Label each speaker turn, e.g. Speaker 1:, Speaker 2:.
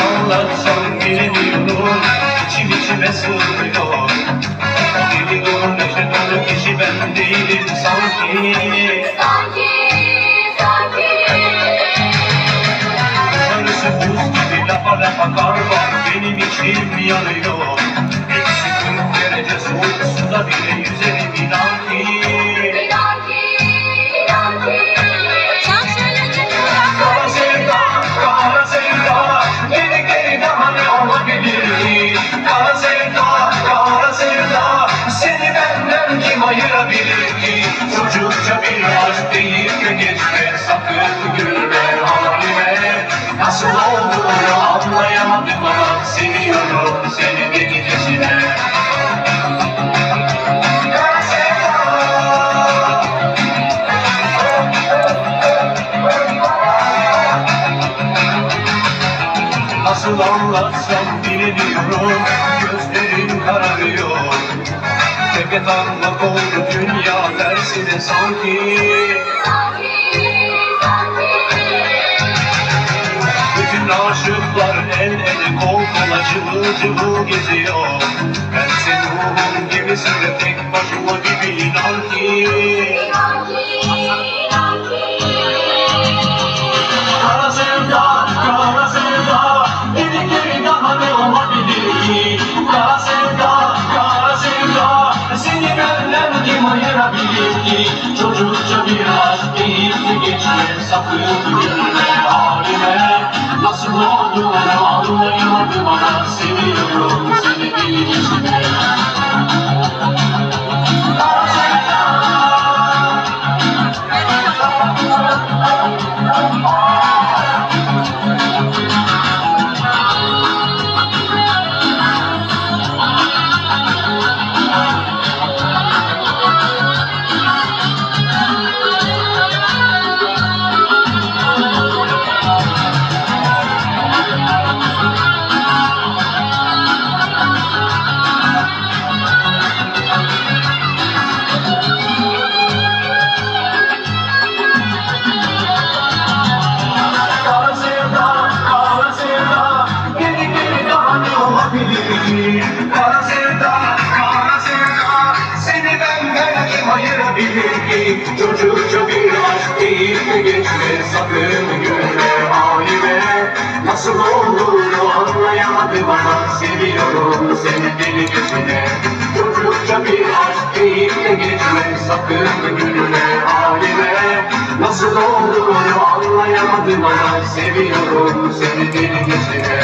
Speaker 1: anlatsam birini nur İçim içime sığmıyor Biri nur neşe dolu kişi ben değilim sanki Sanki
Speaker 2: sanki
Speaker 1: Sarısı buz gibi lafa kar var Benim içim yanıyor. Eksi 40 derece soğuk suda bile yüzeyim ayırabilir ki? Çocukça bir aşk deyip de geçme Sakın gülme halime. Nasıl olduğunu anlayamadım ama Seviyorum seni Kara sevda Nasıl anlatsam bilemiyorum Taklak oldu dünya tersine sanki. Bütün aşıklar el ele kol kola cıvıl cıvıl geziyor. Ben senin ruhun gibisin de tek başıma Çocukça bir aşk deyip de geçme Sakın gülme halime. Nasıl olduğunu anlayamadım ama Seviyorum seni delicesine Kara Sakın gülme halime. Nasıl olduğunu anlayamadım ama Seviyorum seni delicesine Çocukça bir aşk deyip de geçme. Sakın gülme halime. Nasıl olduğunu anlayamadım ama Seviyorum seni delicesine